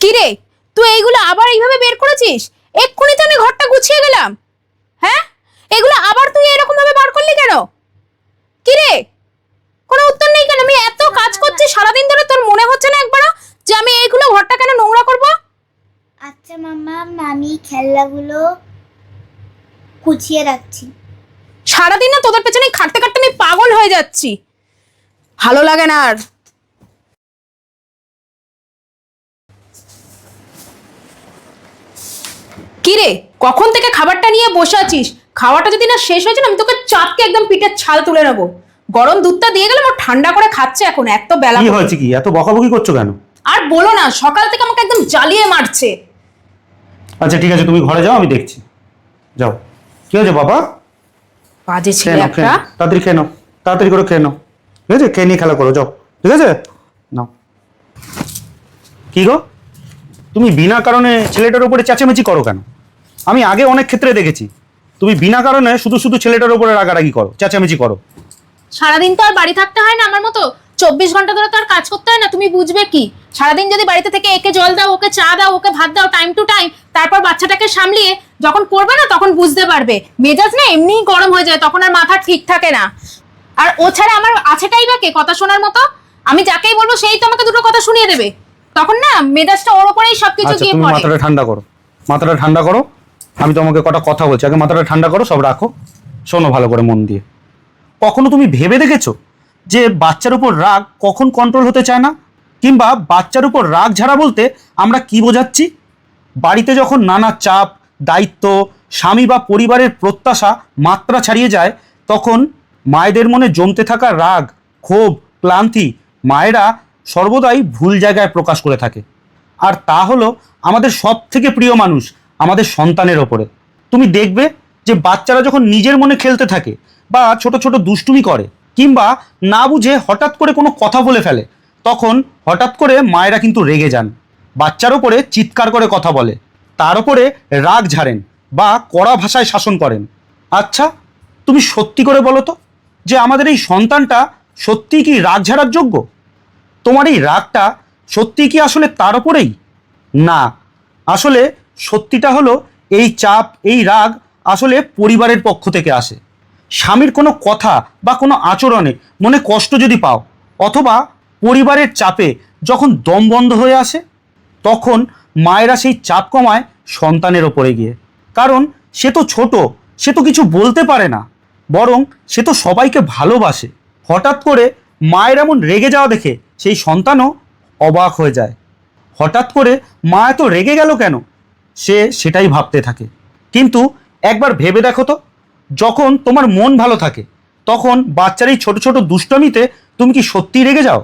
কি রে তুই এইগুলো আবার এইভাবে বের করেছিস? এক্ষুনি তো আমি ঘরটা গুছিয়ে গেলাম। হ্যাঁ? এগুলো আবার তুই এরকম ভাবে বার করলি কেন? কি রে কোনো উত্তর নেই কেন? আমি এত কাজ করছি সারাদিন ধরে তোর মনে হচ্ছে না একবারও যে আমি এইগুলো ঘরটা কেন নোংরা করব? আচ্ছা মামা আমি খেলনাগুলো গুছিয়ে রাখছি। সারাদিন না তোদের পেছনে খাটতে খাটতে আমি পাগল হয়ে যাচ্ছি। ভালো লাগে না আর। কি রে কখন থেকে খাবারটা নিয়ে বসে আছিস? খাওয়াটা যদি না শেষ হয়েছে না আমি তোকে চাটকে একদম পিঠের ছাল তুলে নেব। গরম দুধটা দিয়ে গেলে আমার ঠান্ডা করে খাচ্ছে এখন এত বেলা কি হয়েছে কি? এত বকাবকি করছ কেন? আর বলো না সকাল থেকে আমাকে একদম জ্বালিয়ে মারছে। আচ্ছা ঠিক আছে তুমি ঘরে যাও আমি দেখছি। যাও। কি হয়েছে বাবা? বাজে ছেলে একটা। তাড়াতাড়ি খেয়ে নাও তাড়াতাড়ি করে খেয়ে নাও। ঠিক আছে? খেয়ে নিয়ে খেলা করো যাও। ঠিক আছে? নাও। কি গো? তুমি বিনা কারণে ছেলেটার উপরে চেঁচামেচি করো কেন? আমি আগে অনেক ক্ষেত্রে দেখেছি। তুমি বিনা কারণে শুধু শুধু ছেলেটার উপরে রাগারাগি করো চেঁচামেচি করো। সারাদিন তো আর বাড়ি থাকতে হয় না আমার মতো? চব্বিশ ঘণ্টা ধরে তো আর কাজ করতে হয় না তুমি বুঝবে কি? সারাদিন যদি বাড়িতে থেকে একে জল দাও ওকে চা দাও ওকে ভাত দাও টাইম টু টাইম তারপর বাচ্চাটাকে সামলিয়ে যখন করবে না তখন বুঝতে পারবে। মেজাজ না এমনিই গরম হয়ে যায় তখন আর মাথা ঠিক থাকে না। আর ও ছাড়া আমার আছেটাই বা কে? কথা শোনার মতো? আমি যাকেই বলব সেই তো আমাকে দুটো কথা শুনিয়ে দেবে। তখন না মেজাজটা ওর ওপরেই সবকিছু আচ্ছা গিয়ে পড়ে। মাথাটা ঠান্ডা করো। মাথাটা ঠান্ডা করো। আমি তোমাকে কটা কথা বলছি। আগে মাথাটা ঠান্ডা করো, সব রাখো। শোনো ভালো করে মন দিয়ে। কখনো তুমি ভেবে দেখেছ যে বাচ্চার উপর রাগ কখন কন্ট্রোল হতে চায় না? কিংবা বাচ্চার উপর রাগ ঝাড়া বলতে আমরা কি বোঝাচ্ছি? বাড়িতে যখন নানা চাপ, দায়িত্ব, স্বামী বা পরিবারের প্রত্যাশা মাত্রা ছাড়িয়ে যায়, তখন মায়েদের মনে জমতে থাকা রাগ, ক্ষোভ, ক্লান্তি মায়েরা সর্বদাই ভুল জায়গায় প্রকাশ করে থাকে। আর তা হলো আমাদের সব থেকে প্রিয় মানুষ আমাদের সন্তানের ওপরে। তুমি দেখবে যে বাচ্চারা যখন নিজের মনে খেলতে থাকে বা ছোট ছোট দুষ্টুমি করে কিংবা না বুঝে হঠাৎ করে কোনো কথা বলে ফেলে, তখন হঠাৎ করে মায়েরা কিন্তু রেগে যান। বাচ্চার ওপরে চিৎকার করে কথা বলে, তার ওপরে রাগ ঝাড়েন বা কড়া ভাষায় শাসন করেন। আচ্ছা তুমি সত্যি করে বলো তো যে আমাদের এই সন্তানটা সত্যিই কি রাগ ঝাড়ার যোগ্য? তোমার এই রাগটা সত্যি কি আসলে তার ওপরেই? না, আসলে সত্যিটা হলো, এই চাপ, এই রাগ আসলে পরিবারের পক্ষ থেকে আসে। স্বামীর কোনো কথা বা কোনো আচরণে মনে কষ্ট যদি পাও, অথবা পরিবারের চাপে যখন দম বন্ধ হয়ে আসে, তখন মায়েরা সেই চাপ কমায় সন্তানের ওপরে গিয়ে। কারণ সে তো ছোট, সে তো কিছু বলতে পারে না, বরং সে তো সবাইকে ভালোবাসে। হঠাৎ করে মায়ের এমন রেগে যাওয়া দেখে সেই সন্তানও অবাক হয়ে যায়। হঠাৎ করে মা এত রেগে গেল কেন? সে সেটাই ভাবতে থাকে। কিন্তু একবার ভেবে দেখো তো, যখন তোমার মন ভালো থাকে, তখন বাচ্চার এই ছোটো ছোটো দুষ্টমিতে তুমি কি সত্যিই রেগে যাও?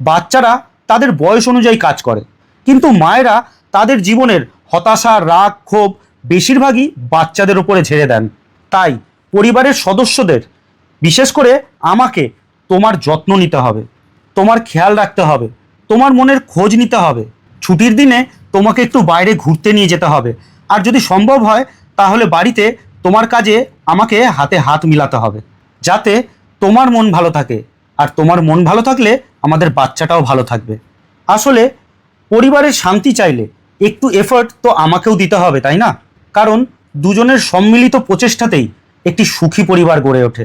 বাচ্চারা তাদের বয়স অনুযায়ী কাজ করে, কিন্তু মায়েরা তাদের জীবনের হতাশা, রাগ, ক্ষোভ বেশিরভাগই বাচ্চাদের উপরে ঝেড়ে দেন। তাই পরিবারের সদস্যদের, বিশেষ করে আমাকে, তোমার যত্ন নিতে হবে, তোমার খেয়াল রাখতে হবে, তোমার মনের খোঁজ নিতে হবে। ছুটির দিনে তোমাকে একটু বাইরে ঘুরতে নিয়ে যেতে হবে। আর যদি সম্ভব হয়, তাহলে বাড়িতে তোমার কাজে আমাকে হাতে হাত মিলাতে হবে, যাতে তোমার মন ভালো থাকে। আর তোমার মন ভালো থাকলে আমাদের বাচ্চাটাও ভালো থাকবে। আসলে পরিবারের শান্তি চাইলে একটু এফর্ট তো আমাকেও দিতে হবে, তাই না? কারণ দুজনের সম্মিলিত প্রচেষ্টাতেই একটি সুখী পরিবার গড়ে ওঠে।